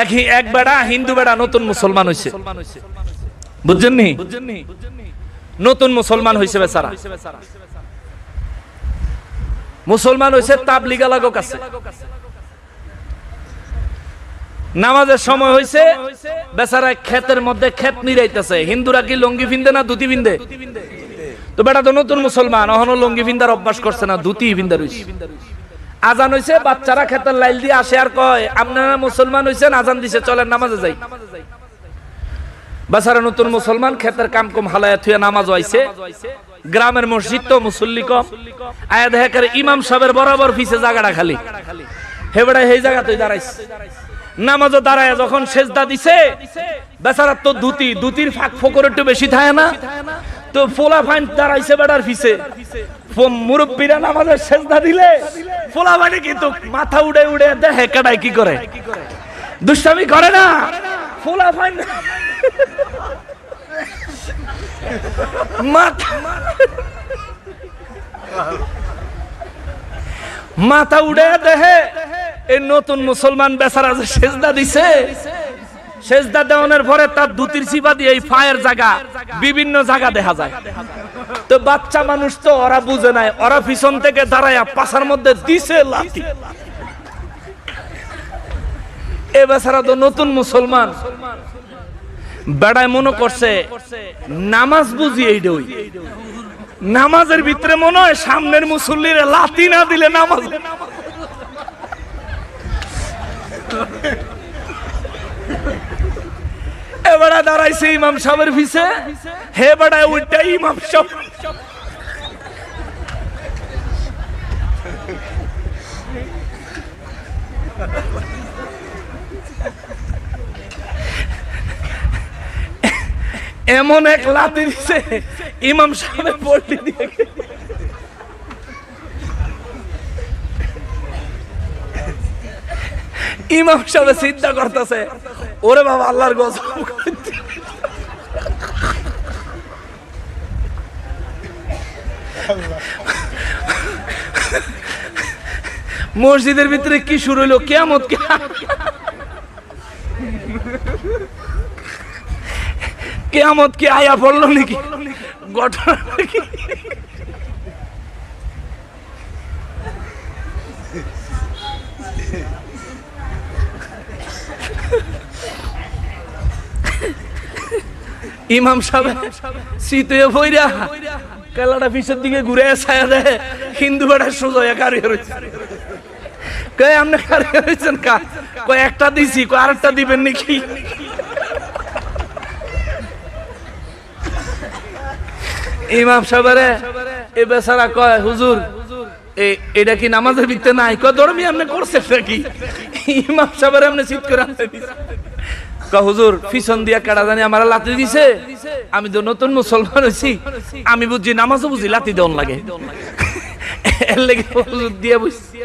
এক এক বেড়া, হিন্দু বেড়া, নতুন মুসলমান হয়েছে বুঝছেন নি নতুন মুসলমান হয়েছে বেচারা। মুসলমান হয়েছে তাবলিগা লাগক আছে। নামাজের সময় হয়েছে বেচারা ক্ষেতের মধ্যে ক্ষেত নিরাইতেছে। হিন্দুরা কি লঙ্গি ফিন্দে না ধুতি ফিন্দে তো বেটা তো নতুন মুসলমান, অহনো লঙ্গি ফিন্দার অভ্যাস করছে না, ধুতি ফিন্দা রইছে আজান হইছে, বাচ্চারা ক্ষেতের লাইল দিয়ে আসে আর কয় আপনারা মুসলমান হইছেন, আজান দিছে, চলেন নামাজে যাই। বেচারা নতুন মুসলমান ক্ষেতের কাম কম হালায়া থুয়া নামাজ হইছে গ্রামের মসজিদ তো মুসল্লি কম। আয়া দেখা করে ইমাম সাহেবের বরাবর পিছে জায়গাটা খালি। হেবড়া সেই জায়গা তুই দাঁড়াইছে। নামাজও দাঁড়ায় যখন সেজদা দিছে বেচারার তো ধুতি, ধুতির ফাঁক ফোকর একটু বেশি থাকে না? তো ফোলা ফাইন দাঁড়াইছে বেটার পিছে। মুরব্বীরা নামাজের সেজদা দিলে ফোলা কিন্তু মাথা উড়ে উড়ে দেখে কাটাই কি করে? দুষ্টামি করে না। ফোলা ফাইন মাথা উড়ে দেহে। এই নতুন মুসলমান বেচারা যে সেজদা দিছে সেজদা দেওয়ানোর পরে তার দুতির চিপা দিয়ে এই ফায়ের জায়গা, বিভিন্ন জায়গা দেখা যায়। তো বাচ্চা মানুষ তো ওরা বুঝে নাই, ওরা পিছন থেকে দাঁড়ায়া পাশার মধ্যে দিছে লাথি। এ বেচারা তো নতুন মুসলমান। বেড়ায় মনে করছে, নামাজ বুঝি এই ডই। নামাজের ভিতরে মনে হয় সামনের মুসল্লিরে লাথি না দিলে নামাজ দাঁড়াইছে ইমাম হে ইমাম এমন এক লাতি দিছে, ইমাম সাহেবের পল্টি দিয়ে ইমাম সাহেব চিন্তা করতেছে। ওরে বাবা, আল্লাহর গজব মসজিদের ভিতরে কি শুরু হইল? কেমত কেয়ামত কি আয়া পড়ল নাকি? ঘটনা ইমাম সাহেব শীতে বইরা কালাটা পিছের দিকে ঘুরে ছায়া দেয়, হিন্দু বেড়া সোজা কারিয়ে রয়েছে কয়, আপনি কারিয়ে রয়েছেন কা? কয়, একটা দিছি। কয়, আরেকটা দিবেন নাকি? ইমাম সাহেবেরে, এ বেচারা কয়, হুজুর এটা কি নামাজের ভিতরে নাই? কয় ধর্মী আপনি করছেন নাকি? ইমাম সাহেবের আপনি চিৎ করে হুজুর, পিছন দিয়া কেডা জানি আমার লাতি দিছে। আমি তো নতুন মুসলমান হয়েছি আমি বুঝি নামাজও বুঝি লাতি দেওয়ান লাগে। এর লেগে হুজুর দিয়ে বুঝছি